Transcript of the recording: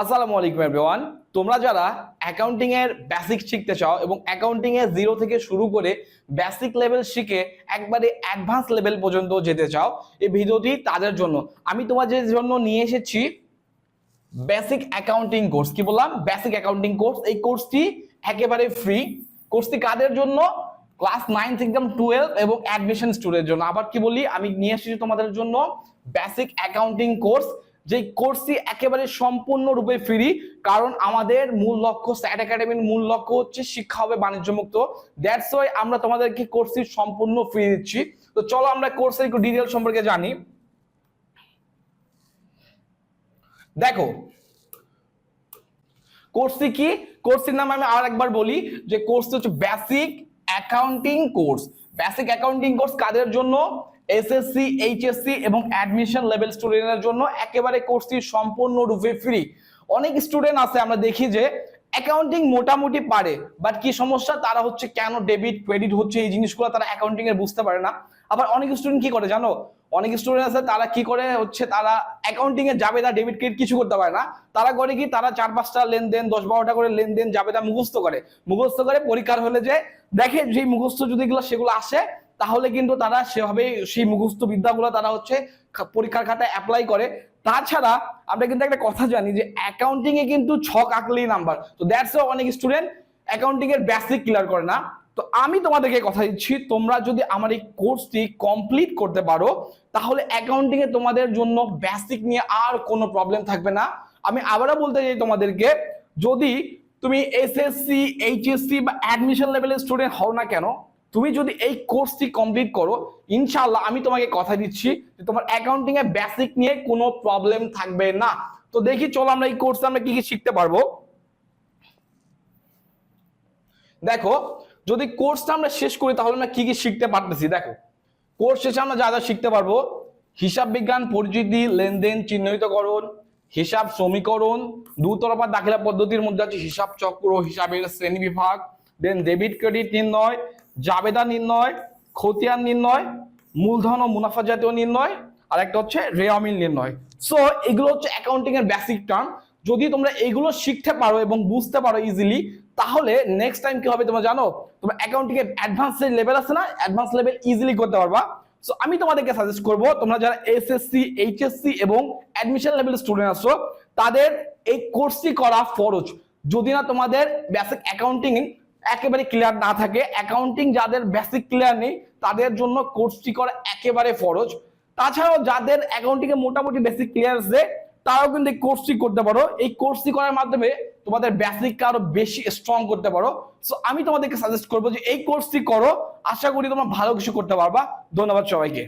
আসসালামু আলাইকুম এভরিওয়ান তোমরা যারা অ্যাকাউন্টিং এর বেসিক শিখতে চাও এবং অ্যাকাউন্টিং এর জিরো থেকে শুরু করে বেসিক লেভেল শিখে একবারে অ্যাডভান্স লেভেল পর্যন্ত যেতে চাও, এই ভিডিওটি তাদের জন্য। আমি তোমাদের জন্য নিয়ে এসেছি বেসিক অ্যাকাউন্টিং কোর্স কি বললাম? বেসিক অ্যাকাউন্টিং কোর্স এই কোর্সটি একেবারে ফ্রি কোর্সটি কাদের জন্য? ক্লাস নাইন থেকে টুয়েলভ এবং অ্যাডমিশন স্টুডেন্টের জন্য। আবার কি বলি? আমি নিয়ে এসেছি তোমাদের জন্য বেসিক অ্যাকাউন্টিং কোর্স যে কোর্সটি একেবারে সম্পূর্ণরূপে ফ্রি কারণ আমাদের মূল লক্ষ্য স্যাট একাডেমির মূল লক্ষ্য হচ্ছে শিক্ষা হবে বাণিজ্যমুক্ত। দ্যাটস ওয়াই আমরা তোমাদেরকে কোর্সটি সম্পূর্ণ ফ্রি দিচ্ছি। তো চলো আমরা কোর্সের একটু ডিটেল সম্পর্কে জানি। দেখো কোর্সটি কি? কোর্সটির নাম আমি আর একবার বলি যে কোর্সটি হচ্ছে basic accounting course basic accounting course কাদের জন্য? এসএসসি এইচএসসি এবং অ্যাডমিশন লেভেল স্টুডেন্টের জন্য। একেবারে কোর্সটি সম্পূর্ণরূপে ফ্রি অনেক স্টুডেন্ট আছে, আমরা দেখি যে অ্যাকাউন্টিং মোটামুটি পারে বাট কি সমস্যা? তারা হচ্ছে কেন ডেবিট ক্রেডিট হচ্ছে এই জিনিসগুলো তারা অ্যাকাউন্টিং এর বুঝতে পারে না। আবার অনেক স্টুডেন্ট কি করে জানো? অনেক স্টুডেন্ট আছে, তারা কি করে হচ্ছে, তারা অ্যাকাউন্টিং এ যাবে না ডেবিট ক্রেডিট কিছু করতে পারে না। তারা করে কি, তারা চার, পাঁচটা লেনদেন, দশ, বারোটা করে লেনদেন যাবে তা মুখস্থ করে। মুখস্থ করে পরীক্ষার হলে যে দেখে যে মুখস্থ যদি গুলো সেগুলো আসে, তাহলে কিন্তু তারা সেভাবে সেই মুখস্থ বিদ্যাগুলো তারা হচ্ছে পরীক্ষার খাতায় অ্যাপ্লাই করে। তাছাড়া আমরা কিন্তু একটা কথা জানি যে অ্যাকাউন্টিং এ কিন্তু ছক আঁকলেই নাম্বার তো দ্যাটস অনেক স্টুডেন্ট অ্যাকাউন্টিং এর বেসিক ক্লিয়ার করে না। তো আমি তোমাদেরকে কথা দিচ্ছি, তোমরা যদি আমার এই কোর্সটি কমপ্লিট করতে পারো, তাহলে অ্যাকাউন্টিং এ তোমাদের জন্য বেসিক নিয়ে আর কোনো প্রবলেম থাকবে না। আমি আবারও বলতে চাই তোমাদেরকে, যদি তুমি এসএসসি এইচএসসি বা অ্যাডমিশন লেভেলের স্টুডেন্ট হও না কেন, তুমি যদি এই কোর্সটি কমপ্লিট করো, ইনশাআল্লাহ আমি তোমাকে কথা দিচ্ছি যে তোমার অ্যাকাউন্টিং এ বেসিক নিয়ে কোনো প্রবলেম থাকবে না। তো দেখি, চলো আমরা এই কোর্সে আমরা কি কি শিখতে পারব? দেখো যদি কোর্সটা আমরা শেষ করি, তাহলে আমরা কি কি শিখতে পারতেছি? দেখো, কোর্স শেষে আমরা যা যা শিখতে পারব, হিসাব বিজ্ঞান পরিচিতি লেনদেন, চিহ্নিতকরণ, হিসাব সমীকরণ, দুতরফা দাখিলা পদ্ধতির মধ্যে আছে হিসাব চক্র, হিসাবের শ্রেণি বিভাগ দেন ডেবিট ক্রেডিট নির্ণয়, জাবেদা নির্ণয়, খতিয়ান নির্ণয়, মূলধন ও মুনাফা জাতীয় নির্ণয়, আর একটা হচ্ছে রেয়ামিল নির্ণয়। সো এগুলো হচ্ছে অ্যাকাউন্টিং এর বেসিক টার্ম যদি তোমরা এগুলো শিখতে পারো এবং বুঝতে পারো ইজিলি তাহলে নেক্সট টাইম কি হবে তোমরা জানো? তোমরা অ্যাকাউন্টিং এর অ্যাডভান্স লেভেল আছে না? অ্যাডভান্স লেভেল ইজিলি করতে পারবা। সো আমি তোমাদেরকে সাজেস্ট করব, তোমরা যারা এসএসসি এইচএসসি এবং অ্যাডমিশন লেভেল স্টুডেন্ট আছো, তাদের এই কোর্সটি করা ফরজ। যদি না তোমাদের বেসিক অ্যাকাউন্টিং একেবারে ক্লিয়ার না থাকে অ্যাকাউন্টিং যাদের বেসিক ক্লিয়ার নেই, তাদের জন্য কোর্সটি করা একেবারে ফরজ। তাছাড়াও যাদের অ্যাকাউন্টিং এ মোটামুটি বেসিক ক্লিয়ার আছে, তারাও কিন্তু এই কোর্সটি করতে পারো। এই কোর্সটি করার মাধ্যমে তোমাদের বেসিককে আরও বেশি স্ট্রং করতে পারো। সো আমি তোমাদেরকে সাজেস্ট করব যে এই কোর্সটি করো। আশা করি তোমরা ভালো কিছু করতে পারবা। ধন্যবাদ সবাইকে।